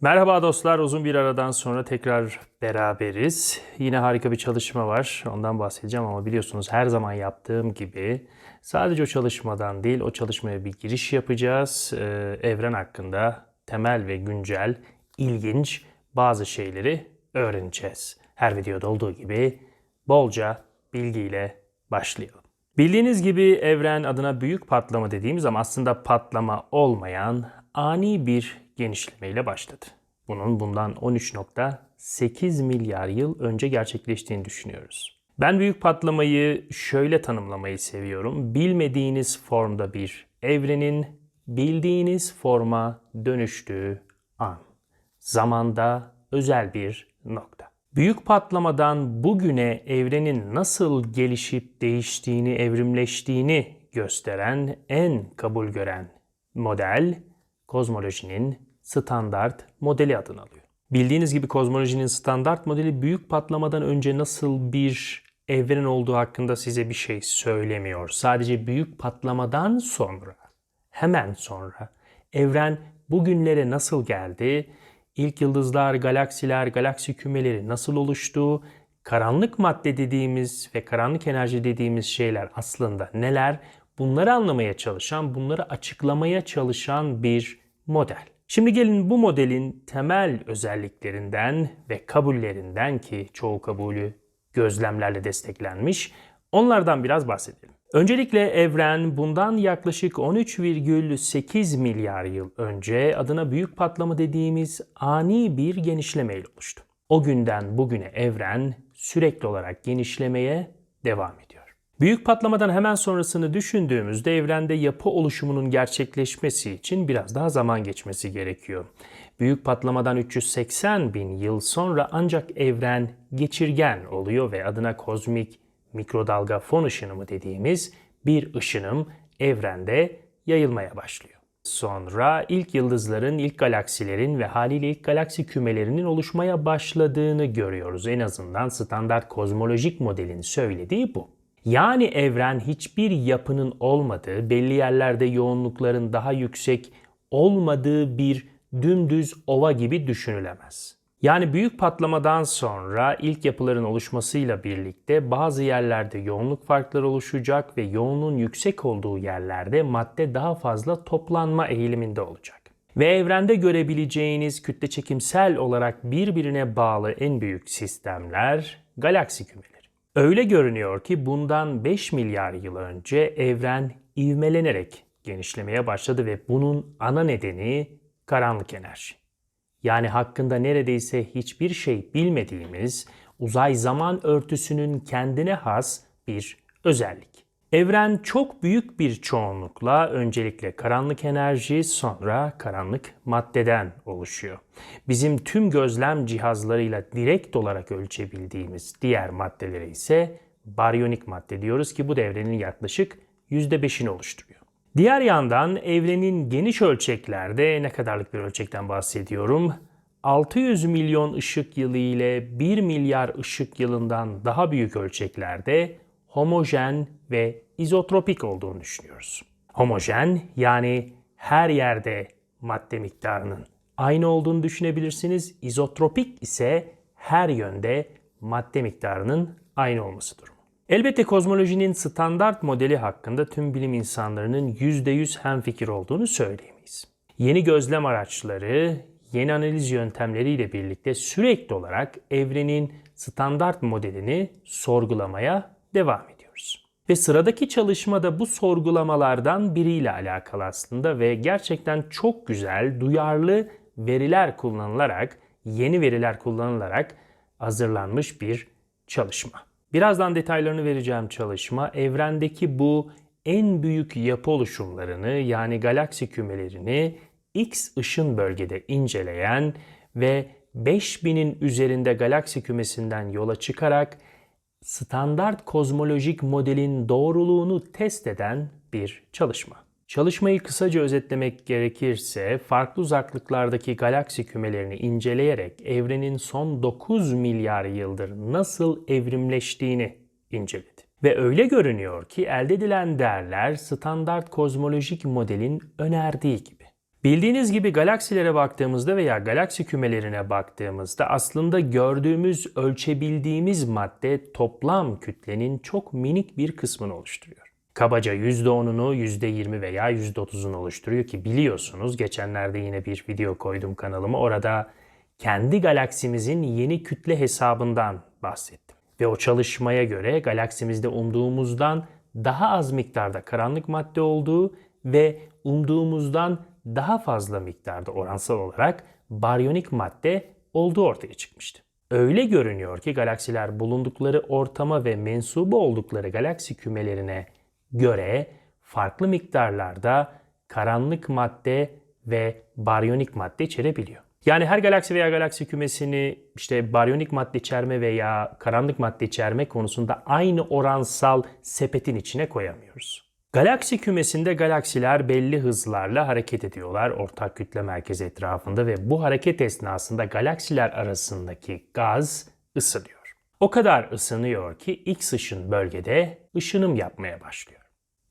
Merhaba dostlar, uzun bir aradan sonra tekrar beraberiz. Yine harika bir çalışma var, ondan bahsedeceğim ama biliyorsunuz her zaman yaptığım gibi sadece o çalışmadan değil, o çalışmaya bir giriş yapacağız. Ee, evren hakkında temel ve güncel, ilginç bazı şeyleri öğreneceğiz. Her videoda olduğu gibi bolca bilgiyle başlayalım. Bildiğiniz gibi evren adına büyük patlama dediğimiz ama aslında patlama olmayan ani bir genişlemeyle başladı. Bunun bundan 13.8 milyar yıl önce gerçekleştiğini düşünüyoruz. Ben büyük patlamayı şöyle tanımlamayı seviyorum. Bilmediğiniz formda bir evrenin bildiğiniz forma dönüştüğü an. Zamanda özel bir nokta. Büyük patlamadan bugüne evrenin nasıl gelişip değiştiğini, evrimleştiğini gösteren en kabul gören model kozmolojinin standart modeli adını alıyor. Bildiğiniz gibi kozmolojinin standart modeli büyük patlamadan önce nasıl bir evren olduğu hakkında size bir şey söylemiyor. Sadece büyük patlamadan sonra, hemen sonra evren bugünlere nasıl geldi, ilk yıldızlar, galaksiler, galaksi kümeleri nasıl oluştu, karanlık madde dediğimiz ve karanlık enerji dediğimiz şeyler aslında neler? Bunları anlamaya çalışan, bunları açıklamaya çalışan bir model. Şimdi gelin bu modelin temel özelliklerinden ve kabullerinden ki çoğu kabulü gözlemlerle desteklenmiş, onlardan biraz bahsedelim. Öncelikle evren bundan yaklaşık 13,8 milyar yıl önce adına büyük patlama dediğimiz ani bir genişlemeyle oluştu. O günden bugüne evren sürekli olarak genişlemeye devam ediyor. Büyük patlamadan hemen sonrasını düşündüğümüzde evrende yapı oluşumunun gerçekleşmesi için biraz daha zaman geçmesi gerekiyor. Büyük patlamadan 380 bin yıl sonra ancak evren geçirgen oluyor ve adına kozmik mikrodalga fon ışınımı dediğimiz bir ışınım evrende yayılmaya başlıyor. Sonra ilk yıldızların, ilk galaksilerin ve haliyle ilk galaksi kümelerinin oluşmaya başladığını görüyoruz. En azından standart kozmolojik modelin söylediği bu. Yani evren hiçbir yapının olmadığı, belli yerlerde yoğunlukların daha yüksek olmadığı bir dümdüz ova gibi düşünülemez. Yani büyük patlamadan sonra ilk yapıların oluşmasıyla birlikte bazı yerlerde yoğunluk farkları oluşacak ve yoğunluğun yüksek olduğu yerlerde madde daha fazla toplanma eğiliminde olacak. Ve evrende görebileceğiniz kütle çekimsel olarak birbirine bağlı en büyük sistemler galaksi kümeleri. Öyle görünüyor ki bundan 5 milyar yıl önce evren ivmelenerek genişlemeye başladı ve bunun ana nedeni karanlık enerji. Yani hakkında neredeyse hiçbir şey bilmediğimiz uzay zaman örtüsünün kendine has bir özellik. Evren çok büyük bir çoğunlukla öncelikle karanlık enerji sonra karanlık maddeden oluşuyor. Bizim tüm gözlem cihazlarıyla direkt olarak ölçebildiğimiz diğer maddelere ise baryonik madde diyoruz ki bu da evrenin yaklaşık %5'ini oluşturuyor. Diğer yandan evrenin geniş ölçeklerde ne kadarlık bir ölçekten bahsediyorum? 600 milyon ışık yılı ile 1 milyar ışık yılından daha büyük ölçeklerde homojen ve izotropik olduğunu düşünüyoruz. Homojen yani her yerde madde miktarının aynı olduğunu düşünebilirsiniz. İzotropik ise her yönde madde miktarının aynı olması durumu. Elbette kozmolojinin standart modeli hakkında tüm bilim insanlarının %100 hemfikir olduğunu söyleyemeyiz. Yeni gözlem araçları, yeni analiz yöntemleriyle birlikte sürekli olarak evrenin standart modelini sorgulamaya devam ediyoruz. Ve sıradaki çalışma da bu sorgulamalardan biriyle alakalı aslında ve gerçekten çok güzel, duyarlı veriler kullanılarak, yeni veriler kullanılarak hazırlanmış bir çalışma. Birazdan detaylarını vereceğim çalışma evrendeki bu en büyük yapı oluşumlarını yani galaksi kümelerini X ışın bölgede inceleyen ve 5000'in üzerinde galaksi kümesinden yola çıkarak standart kozmolojik modelin doğruluğunu test eden bir çalışma. Çalışmayı kısaca özetlemek gerekirse farklı uzaklıklardaki galaksi kümelerini inceleyerek evrenin son 9 milyar yıldır nasıl evrimleştiğini inceledi. Ve öyle görünüyor ki elde edilen değerler standart kozmolojik modelin önerdiği gibi. Bildiğiniz gibi galaksilere baktığımızda veya galaksi kümelerine baktığımızda aslında gördüğümüz, ölçebildiğimiz madde toplam kütlenin çok minik bir kısmını oluşturuyor. Kabaca %10'unu, %20 veya %30'unu oluşturuyor ki biliyorsunuz geçenlerde yine bir video koydum kanalıma. Orada kendi galaksimizin yeni kütle hesabından bahsettim. Ve o çalışmaya göre galaksimizde umduğumuzdan daha az miktarda karanlık madde olduğu ve umduğumuzdan daha fazla miktarda oransal olarak baryonik madde olduğu ortaya çıkmıştı. Öyle görünüyor ki galaksiler bulundukları ortama ve mensubu oldukları galaksi kümelerine göre farklı miktarlarda karanlık madde ve baryonik madde içerebiliyor. Yani her galaksi veya galaksi kümesini işte baryonik madde içerme veya karanlık madde içerme konusunda aynı oransal sepetin içine koyamıyoruz. Galaksi kümesinde galaksiler belli hızlarla hareket ediyorlar ortak kütle merkezi etrafında ve bu hareket esnasında galaksiler arasındaki gaz ısınıyor. O kadar ısınıyor ki X ışın bölgede ışınım yapmaya başlıyor.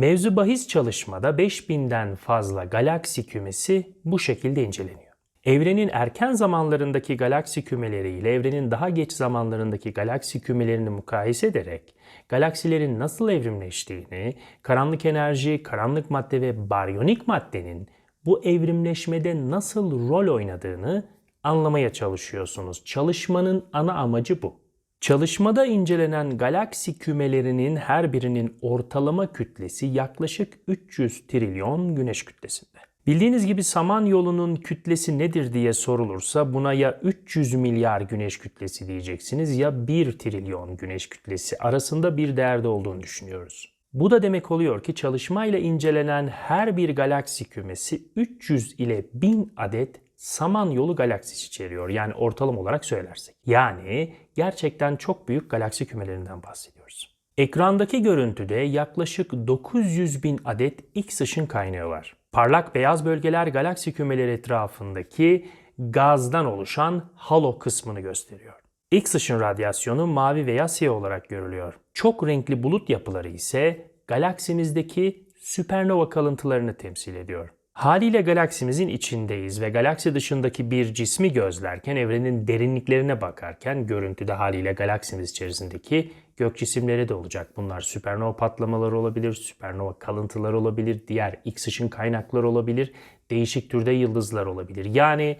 Mevzu bahis çalışmada 5000'den fazla galaksi kümesi bu şekilde inceleniyor. Evrenin erken zamanlarındaki galaksi kümeleri ile evrenin daha geç zamanlarındaki galaksi kümelerini mukayese ederek galaksilerin nasıl evrimleştiğini, karanlık enerji, karanlık madde ve baryonik maddenin bu evrimleşmede nasıl rol oynadığını anlamaya çalışıyorsunuz. Çalışmanın ana amacı bu. Çalışmada incelenen galaksi kümelerinin her birinin ortalama kütlesi yaklaşık 300 trilyon güneş kütlesinde. Bildiğiniz gibi Samanyolu'nun kütlesi nedir diye sorulursa buna ya 300 milyar güneş kütlesi diyeceksiniz ya 1 trilyon güneş kütlesi arasında bir değerde olduğunu düşünüyoruz. Bu da demek oluyor ki çalışmayla incelenen her bir galaksi kümesi 300 ile 1000 adet Samanyolu galaksisi içeriyor. Yani ortalama olarak söylersek. Yani gerçekten çok büyük galaksi kümelerinden bahsediyoruz. Ekrandaki görüntüde yaklaşık 900 bin adet X ışın kaynağı var. Parlak beyaz bölgeler galaksi kümeleri etrafındaki gazdan oluşan halo kısmını gösteriyor. X ışın radyasyonu mavi veya siyah olarak görülüyor. Çok renkli bulut yapıları ise galaksimizdeki süpernova kalıntılarını temsil ediyor. Haliyle galaksimizin içindeyiz ve galaksi dışındaki bir cismi gözlerken evrenin derinliklerine bakarken görüntüde haliyle galaksimiz içerisindeki gök cisimleri de olacak. Bunlar süpernova patlamaları olabilir, süpernova kalıntıları olabilir, diğer X ışın kaynakları olabilir, değişik türde yıldızlar olabilir. Yani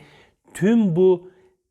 tüm bu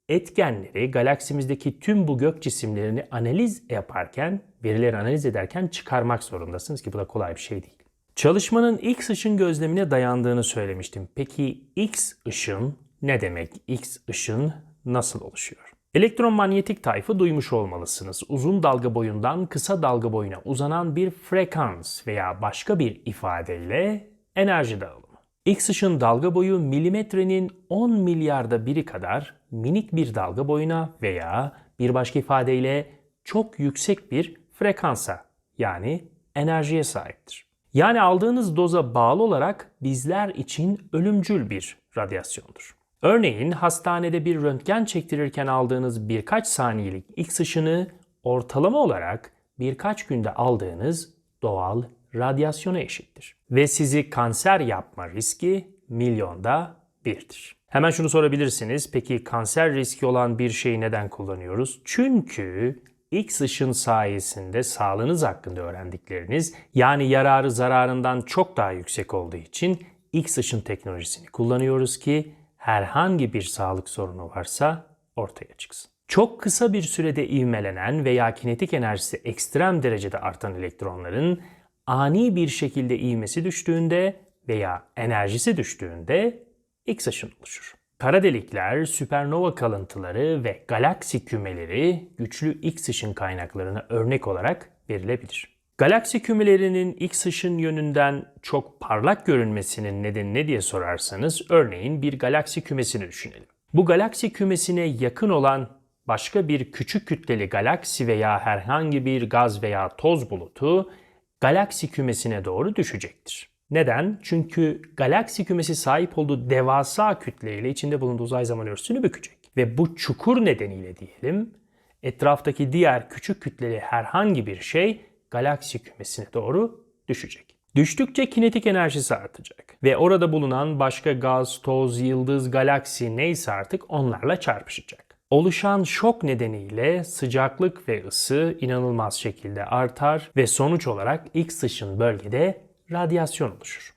etkenleri galaksimizdeki tüm bu gök cisimlerini analiz yaparken, verileri analiz ederken çıkarmak zorundasınız ki bu da kolay bir şey değil. Çalışmanın X ışın gözlemine dayandığını söylemiştim. Peki X ışın ne demek? X ışın nasıl oluşuyor? Elektromanyetik tayfı duymuş olmalısınız. Uzun dalga boyundan kısa dalga boyuna uzanan bir frekans veya başka bir ifadeyle enerji dağılımı. X ışın dalga boyu milimetrenin 10 milyarda biri kadar minik bir dalga boyuna veya bir başka ifadeyle çok yüksek bir frekansa yani enerjiye sahiptir. Yani aldığınız doza bağlı olarak bizler için ölümcül bir radyasyondur. Örneğin hastanede bir röntgen çektirirken aldığınız birkaç saniyelik X ışını ortalama olarak birkaç günde aldığınız doğal radyasyona eşittir. Ve sizi kanser yapma riski milyonda birdir. Hemen şunu sorabilirsiniz. Peki kanser riski olan bir şeyi neden kullanıyoruz? Çünkü X ışın sayesinde sağlığınız hakkında öğrendikleriniz yani yararı zararından çok daha yüksek olduğu için X ışın teknolojisini kullanıyoruz ki herhangi bir sağlık sorunu varsa ortaya çıksın. Çok kısa bir sürede ivmelenen veya kinetik enerjisi ekstrem derecede artan elektronların ani bir şekilde ivmesi düştüğünde veya enerjisi düştüğünde X ışın oluşur. Kara delikler, süpernova kalıntıları ve galaksi kümeleri güçlü X ışın kaynaklarına örnek olarak verilebilir. Galaksi kümelerinin X ışın yönünden çok parlak görünmesinin nedeni ne diye sorarsanız örneğin bir galaksi kümesini düşünelim. Bu galaksi kümesine yakın olan başka bir küçük kütleli galaksi veya herhangi bir gaz veya toz bulutu galaksi kümesine doğru düşecektir. Neden? Çünkü galaksi kümesi sahip olduğu devasa kütleyle içinde bulunduğu uzay zaman örtüsünü bükecek. Ve bu çukur nedeniyle diyelim etraftaki diğer küçük kütleli herhangi bir şey galaksi kümesine doğru düşecek. Düştükçe kinetik enerjisi artacak ve orada bulunan başka gaz, toz, yıldız, galaksi neyse artık onlarla çarpışacak. Oluşan şok nedeniyle sıcaklık ve ısı inanılmaz şekilde artar ve sonuç olarak X ışın bölgede radyasyon oluşur.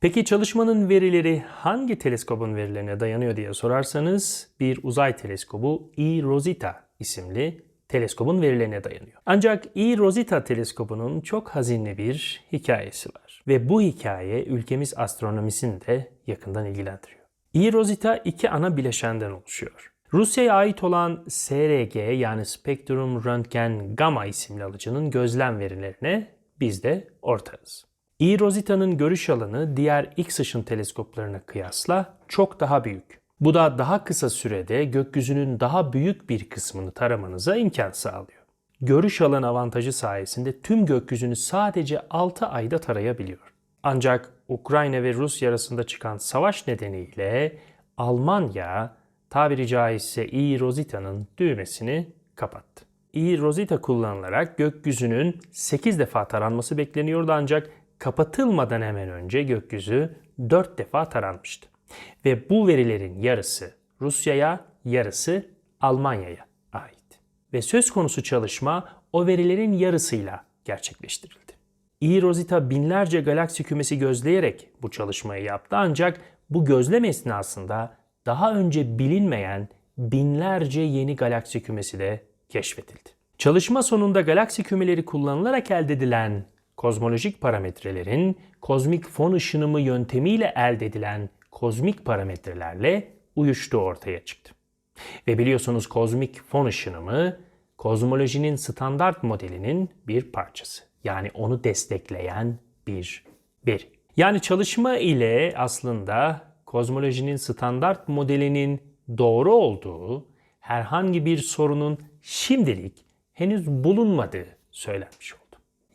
Peki çalışmanın verileri hangi teleskobun verilerine dayanıyor diye sorarsanız bir uzay teleskobu E-Rosita isimli teleskobun verilerine dayanıyor. Ancak E-Rosita teleskobunun çok hazinli bir hikayesi var. Ve bu hikaye ülkemiz astronomisini de yakından ilgilendiriyor. E-Rosita iki ana bileşenden oluşuyor. Rusya'ya ait olan SRG yani Spektrum Röntgen Gamma isimli alıcının gözlem verilerine biz de ortağız. E-Rosita'nın görüş alanı diğer X ışın teleskoplarına kıyasla çok daha büyük. Bu da daha kısa sürede gökyüzünün daha büyük bir kısmını taramanıza imkan sağlıyor. Görüş alan avantajı sayesinde tüm gökyüzünü sadece 6 ayda tarayabiliyor. Ancak Ukrayna ve Rusya arasında çıkan savaş nedeniyle Almanya tabiri caizse E-Rosita'nın düğmesini kapattı. E-Rosita kullanılarak gökyüzünün 8 defa taranması bekleniyordu ancak kapatılmadan hemen önce gökyüzü 4 defa taranmıştı. Ve bu verilerin yarısı Rusya'ya, yarısı Almanya'ya ait. Ve söz konusu çalışma o verilerin yarısıyla gerçekleştirildi. E-Rosita binlerce galaksi kümesi gözleyerek bu çalışmayı yaptı ancak bu gözlem esnasında daha önce bilinmeyen binlerce yeni galaksi kümesi de keşfedildi. Çalışma sonunda galaksi kümeleri kullanılarak elde edilen kozmolojik parametrelerin kozmik fon ışınımı yöntemiyle elde edilen kozmik parametrelerle uyuştuğu ortaya çıktı. Ve biliyorsunuz kozmik fon ışınımı kozmolojinin standart modelinin bir parçası. Yani onu destekleyen bir veri. Yani çalışma ile aslında kozmolojinin standart modelinin doğru olduğu, herhangi bir sorunun şimdilik henüz bulunmadığı söylenmiş oldu.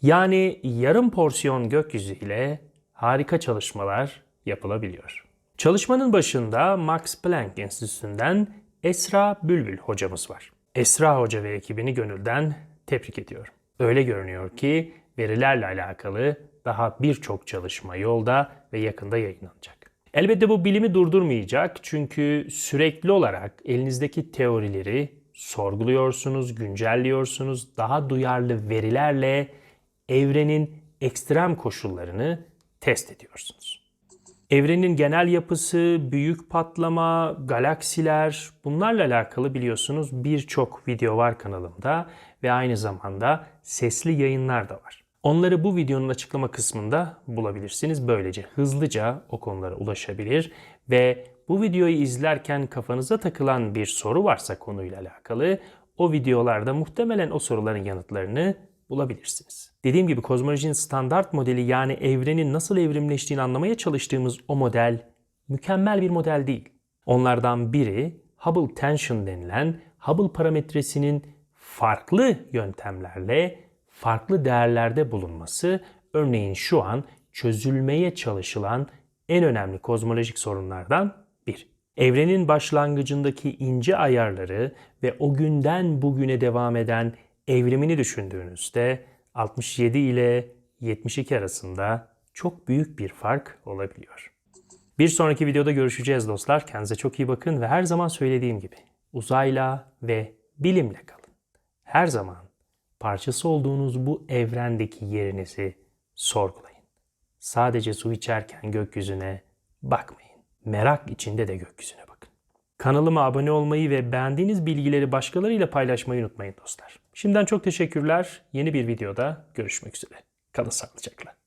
Yani yarım porsiyon gökyüzü ile harika çalışmalar yapılabiliyor. Çalışmanın başında Max Planck Enstitüsü'nden Esra Bülbül hocamız var. Esra hoca ve ekibini gönülden tebrik ediyorum. Öyle görünüyor ki verilerle alakalı daha birçok çalışma yolda ve yakında yayınlanacak. Elbette bu bilimi durdurmayacak çünkü sürekli olarak elinizdeki teorileri sorguluyorsunuz, güncelliyorsunuz, daha duyarlı verilerle evrenin ekstrem koşullarını test ediyorsunuz. Evrenin genel yapısı, büyük patlama, galaksiler bunlarla alakalı biliyorsunuz birçok video var kanalımda ve aynı zamanda sesli yayınlar da var. Onları bu videonun açıklama kısmında bulabilirsiniz. Böylece hızlıca o konulara ulaşabilir ve bu videoyu izlerken kafanıza takılan bir soru varsa konuyla alakalı o videolarda muhtemelen o soruların yanıtlarını bulabilirsiniz. Dediğim gibi kozmolojinin standart modeli yani evrenin nasıl evrimleştiğini anlamaya çalıştığımız o model mükemmel bir model değil. Onlardan biri Hubble tension denilen Hubble parametresinin farklı yöntemlerle farklı değerlerde bulunması. Örneğin şu an çözülmeye çalışılan en önemli kozmolojik sorunlardan bir. Evrenin başlangıcındaki ince ayarları ve o günden bugüne devam eden evrimini düşündüğünüzde 67 ile 72 arasında çok büyük bir fark olabiliyor. Bir sonraki videoda görüşeceğiz dostlar. Kendinize çok iyi bakın ve her zaman söylediğim gibi uzayla ve bilimle kalın. Her zaman parçası olduğunuz bu evrendeki yerinizi sorgulayın. Sadece su içerken gökyüzüne bakmayın. Merak içinde de gökyüzüne. Kanalıma abone olmayı ve beğendiğiniz bilgileri başkalarıyla paylaşmayı unutmayın dostlar. Şimdiden çok teşekkürler. Yeni bir videoda görüşmek üzere. Kalın sağlıcakla.